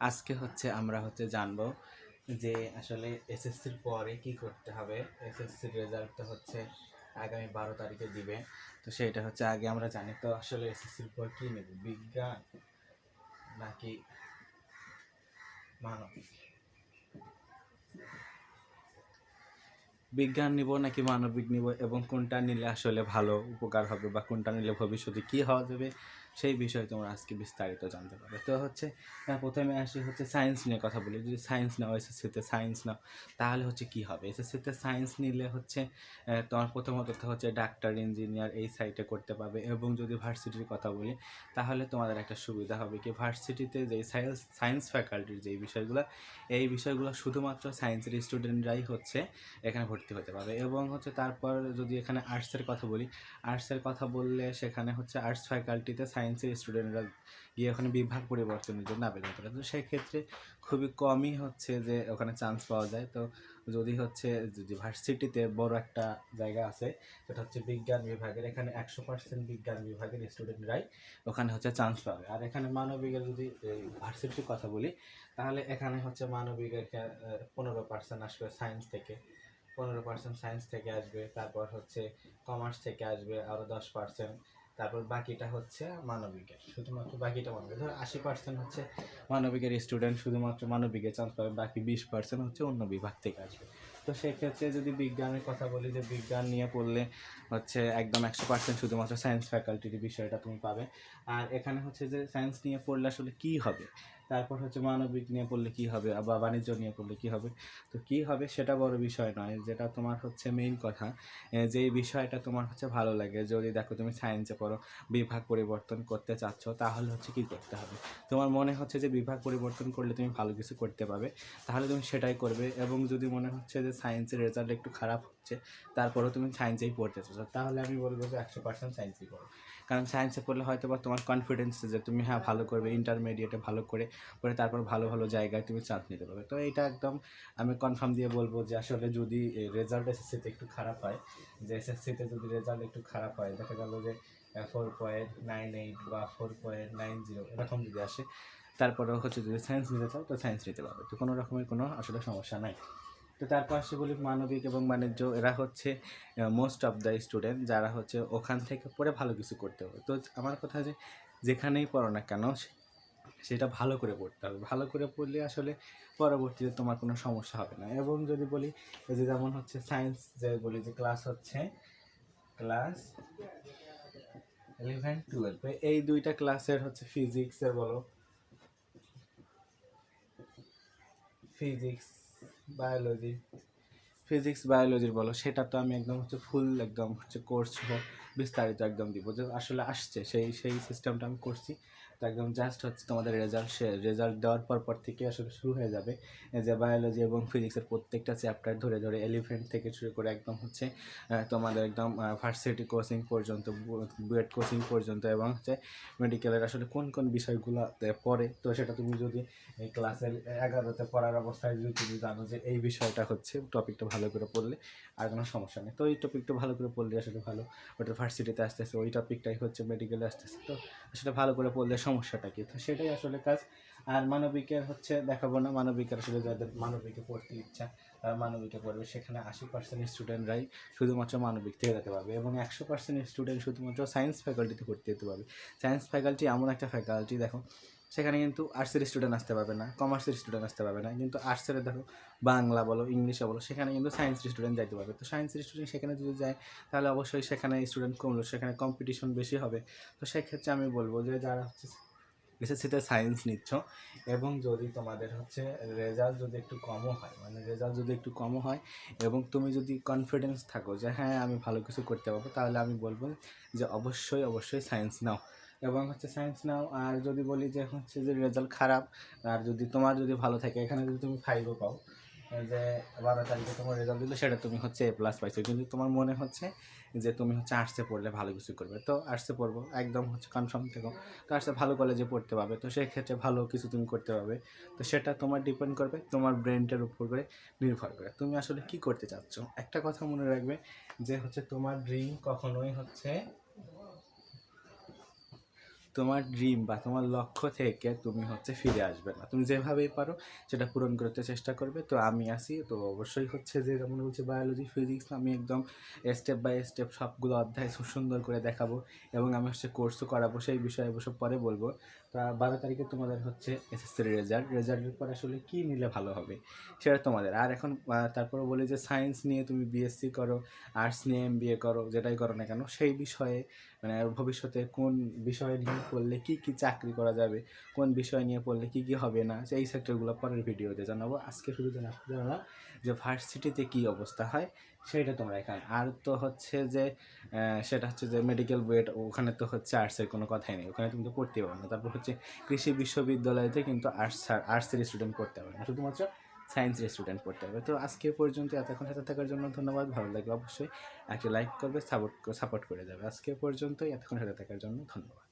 আজকে হচ্ছে আমরা হচ্ছে জানব যে আসলে এসএসসির পরে কি করতে হবে। এসএসসির রেজাল্ট তো হচ্ছে আগামী বারো তারিখে দিবে। তো সেটা হচ্ছে আগে আমরা জানি। তো আসলে এসএসসির পর কি নেব? বিজ্ঞান নাকি মানবিক বিজ্ঞান নিব নাকি মানবিক নিব এবং কোনটা নিলে আসলে ভালো, উপকার হবে বা কোনটা নিলে ভবিষ্যতে কী হওয়া যাবে? সেই বিষয়ে তোমরা আজকে বিস্তারিত জানতে পারবে। তো হচ্ছে প্রথমে আসি হচ্ছে সায়েন্স নিয়ে কথা বলি। যদি সায়েন্স নাও এসএসসিতে সায়েন্স নাও, তাহলে হচ্ছে কি হবে? এসএসসিতে সায়েন্স নিলে হচ্ছে তোমার প্রথমত হচ্ছে ডাক্তার ইঞ্জিনিয়ার এই সাইটে করতে পারবে। এবং যদি ভার্সিটির কথা বলি, তাহলে তোমাদের একটা সুবিধা হবে কি? ভার্সিটিতে যে সায়েন্স সায়েন্স ফ্যাকাল্টির যেই বিষয়গুলো, এই বিষয়গুলো শুধুমাত্র সায়েন্সের স্টুডেন্টরাই হচ্ছে এখানে ভর্তি হতে পারবে। এবং হচ্ছে তারপর যদি এখানে আর্টসের কথা বলি আর্টসের কথা বললে সেখানে হচ্ছে আর্টস ফ্যাকাল্টিতে সায়েন্সের স্টুডেন্টরা গিয়ে ওখানে বিভাগ পরিবর্তনের জন্য আবেদন করে। তো সেক্ষেত্রে খুবই কমই হচ্ছে যে ওখানে চান্স পাওয়া যায়। তো যদি হচ্ছে যদি ভার্সিটিতে বড় একটা জায়গা আছে, সেটা হচ্ছে বিজ্ঞান বিভাগের। এখানে একশো পার্সেন্ট বিজ্ঞান বিভাগের স্টুডেন্টরাই ওখানে হচ্ছে চান্স পাবে। আর এখানে মানবিকের যদি ভার্সিটির কথা বলি, তাহলে এখানে হচ্ছে মানবিকের পনেরো পার্সেন্ট আসবে সায়েন্স থেকে। পনেরো পার্সেন্ট সায়েন্স থেকে আসবে, তারপর হচ্ছে কমার্স থেকে আসবে আরও দশ পার্সেন্ট তারপর বাকিটা হচ্ছে মানবিকের। শুধুমাত্র বাকিটা মানবিক ধর আশি পার্সেন্ট হচ্ছে মানবিকের স্টুডেন্ট শুধুমাত্র মানবিকের চান্স পাবে বাকি বিশ পার্সেন্ট হচ্ছে অন্য বিভাগ থেকে আসবে। তো সেক্ষেত্রে যদি বিজ্ঞানের কথা বলি, যে বিজ্ঞান নিয়ে পড়লে হচ্ছে একদম একশো পার্সেন্ট শুধুমাত্র সায়েন্স ফ্যাকাল্টির বিষয়টা তুমি পাবে। আর এখানে হচ্ছে যে সায়েন্স নিয়ে পড়লে আসলে কী হবে? তারপর হচ্ছে মানবিক নিয়ে পড়লে কী হবে? বা বাণিজ্য নিয়ে পড়লে কী হবে? তো কী হবে সেটা বড় বিষয় নয়, যেটা তোমার হচ্ছে মেইন কথা। যে বিষয়টা তোমার হচ্ছে ভালো লাগে, যদি দেখো তুমি সায়েন্সে পড়ো, বিভাগ পরিবর্তন করতে চাচ্ছ, তাহলে হচ্ছে কী করতে হবে? তোমার মনে হচ্ছে যে বিভাগ পরিবর্তন করলে তুমি ভালো কিছু করতে পারবে, তাহলে তুমি সেটাই করবে। এবং যদি মনে হচ্ছে যে সায়েন্সের রেজাল্ট একটু খারাপ হচ্ছে, তারপরেও তুমি সায়েন্সেই পড়তে চাচ্ছ তাহলে আমি বলব যে একশো পার্সেন্ট সায়েন্সই পড়ো। কারণ সায়েন্সে পড়লে হয়তো বা তোমার কনফিডেন্স যে তুমি হ্যাঁ ভালো করবে ইন্টারমিডিয়েটে ভালো করে পরে তারপর ভালো ভালো জায়গায় তুমি চান্স নিতে পারবে। তো এটা একদম আমি কনফার্ম দিয়ে বলব যে আসলে যদি রেজাল্ট এসএসসিতে একটু খারাপ হয়, যে এসএসসিতে যদি রেজাল্ট একটু খারাপ হয়, দেখা গেল যে ফোর পয়েন্ট নাইন এইট বা ফোর পয়েন্ট নাইন জিরো এরকম যদি আসে তারপরে হচ্ছে যদি সায়েন্স নিতে চাও, তো সায়েন্স নিতে পারবে। তো কোনো রকমের কোনো আসলে সমস্যা নাই। তো তার আসে বলি মানবিক এবং বাণিজ্য, এরা হচ্ছে মোস্ট অফ দ্য স্টুডেন্ট যারা হচ্ছে ওখান থেকে পড়ে ভালো কিছু করতে হবে। তো আমার কথা যে, যেখানেই পড়ো না কেন সেটা ভালো করে পড়তে হবে। ভালো করে পড়লে আসলে পরবর্তীতে তোমার কোনো সমস্যা হবে না। এবং যদি বলি যে যেমন হচ্ছে সায়েন্স যে বলি যে ক্লাস হচ্ছে ক্লাস ইলেভেন টুয়েলভ এই দুইটা ক্লাসের হচ্ছে ফিজিক্সের বলো ফিজিক্স বায়োলজি ফিজিক্স বায়োলজির বলো সেটা তো আমি একদম হচ্ছে ফুল একদম হচ্ছে কোর্স বিস্তারিত একদম দিব। যে আসলে আসছে, সেই সেই সিস্টেমটা আমি করছি। তো একদম জাস্ট হচ্ছে তোমাদের রেজাল্ট রেজাল্ট দেওয়ার পর পর থেকে আসলে শুরু হয়ে যাবে। যে বায়োলজি এবং ফিজিক্সের প্রত্যেকটা চ্যাপ্টার ধরে ধরে এলিফেন্ট থেকে শুরু করে একদম হচ্ছে তোমাদের একদম ভার্সিটি কোচিং পর্যন্ত বুয়েট কোচিং পর্যন্ত এবং হচ্ছে মেডিকেলের আসলে কোন কোন বিষয়গুলোতে পড়ে। তো সেটা তুমি যদি এই ক্লাসের এগারোতে পড়ার অবস্থায় যদি তুমি জানো যে এই বিষয়টা হচ্ছে টপিকটা ভালো করে পড়লে আর কোনো সমস্যা নেই। তো এই টপিকটা ভালো করে পড়লে আসলে ভালো। ওটা ভার্সিটিতে আসতেছে, ওই টপিকটাই হচ্ছে মেডিকেলে আসতেছে। তো আসলে ভালো করে পড়লে সমস্যাটা কি? তো সেটাই আসলে কাজ। আর মানবিকের হচ্ছে, দেখাবো না, মানবিকের আসলে যাদের মানবিকে পড়তে ইচ্ছা, তারা মানবিকে পড়বে। সেখানে আশি পার্সেন্ট স্টুডেন্টরাই শুধুমাত্র মানবিক থেকে যেতে পারবে এবং একশো পার্সেন্ট স্টুডেন্ট শুধুমাত্র সায়েন্স ফ্যাকাল্টিতে পড়তে যেতে পারবে। সায়েন্স ফ্যাকাল্টি এমন একটা ফ্যাকাল্টি দেখো সেখানে কিন্তু আর্টসের স্টুডেন্ট আসতে পারবে না কমার্সের স্টুডেন্ট আসতে পারবে না। কিন্তু আর্টসের দেখো, বাংলা বলো, ইংলিশে বলো, সেখানে কিন্তু সায়েন্সের স্টুডেন্ট যাইতে পারবে। তো সায়েন্সের স্টুডেন্ট সেখানে যদি যায়, তাহলে অবশ্যই সেখানে স্টুডেন্ট কমলো সেখানে কম্পিটিশন বেশি হবে। তো সেক্ষেত্রে আমি বলব যে, যারা হচ্ছে এসএসসিতে সায়েন্স নিচ্ছ, এবং যদি তোমাদের হচ্ছে রেজাল্ট যদি একটু কমও হয় মানে রেজাল্ট যদি একটু কমও হয়, এবং তুমি যদি কনফিডেন্স থাকো যে হ্যাঁ আমি ভালো কিছু করতে পারব, তাহলে আমি বলব যে, অবশ্যই অবশ্যই সায়েন্স নাও। এবং হচ্ছে সায়েন্স নাও। আর যদি বলি যে হচ্ছে যে রেজাল্ট খারাপ, আর যদি তোমার যদি ভালো থাকে, এখানে যদি তুমি ফাইভও পাও যে বারো তারিখে তোমার রেজাল্ট দিলে, সেটা তুমি হচ্ছে এ প্লাস পাইছো। কিন্তু তোমার মনে হচ্ছে যে তুমি হচ্ছে আর্টসে পড়লে ভালো কিছু করবে। তো আর্টসে পড়ব, একদম হচ্ছে কনফার্ম থেকো। তো আর্টসে ভালো কলেজে পড়তে পারবে। তো সেই ক্ষেত্রে ভালো কিছু তুমি করতে পারবে। তো সেটা তোমার ডিপেন্ড করবে, তোমার ব্রেনটার উপর করে নির্ভর করে। তুমি আসলে কি করতে চাচ্ছ? একটা কথা মনে রাখবে যে হচ্ছে তোমার ড্রিম কখনোই হচ্ছে তোমার ড্রিম বা তোমার লক্ষ্য থেকে তুমি হচ্ছে ফিরে আসবে না। তুমি যেভাবেই পারো সেটা পূরণ করতে চেষ্টা করবে। তো আমি আসি তো অবশ্যই হচ্ছে যে যেমন বলছে বায়োলজি ফিজিক্স আমি একদম স্টেপ বাই স্টেপ সবগুলো অধ্যায় সুন্দর করে দেখাবো এবং আমি হচ্ছে কোর্সও করাবো, সেই বিষয়ে অবশ্য পরে বলব। তা বারো তারিখে তোমাদের হচ্ছে এসএসসির রেজাল্ট রেজাল্টের পর আসলে কী নিলে ভালো হবে সেটা তোমাদের। আর এখন তারপরে বলি যে সায়েন্স নিয়ে তুমি বিএসসি করো আর্টস নিয়ে এম বিএ করো, যেটাই করো না কেন, সেই বিষয়ে মানে ভবিষ্যতে কোন বিষয় নিয়ে পড়লে কি কি চাকরি করা যাবে, কোন বিষয় নিয়ে পড়লে কি কি হবে না, সেই সেক্টরগুলো পরের ভিডিওতে জানাব। আজকে শুধু জানা- জানালাম যে ভার্সিটিতে কি অবস্থা হয়, সেটা তোমরা এখানে। আর তো হচ্ছে যে সেটা হচ্ছে যে মেডিকেল বুয়েট ওখানে তো হচ্ছে আর্টসের কোনো কথাই নেই। ওখানে তুমি তো পড়তে পারো না। তারপর হচ্ছে কৃষি বিশ্ববিদ্যালয়তে কিন্তু আর্টস আর্টসের স্টুডেন্ট পড়তে পারবে না। শুধুমাত্র সায়েন্সের স্টুডেন্ট পড়তে হবে। তো আজকে পর্যন্ত, এতক্ষণ সাথে থাকার জন্য ধন্যবাদ। ভালো লাগলে অবশ্যই একটা লাইক করবে সাপোর্ট সাপোর্ট করে যাবে। আজকে পর্যন্তই, এতক্ষণ সাথে থাকার জন্য ধন্যবাদ।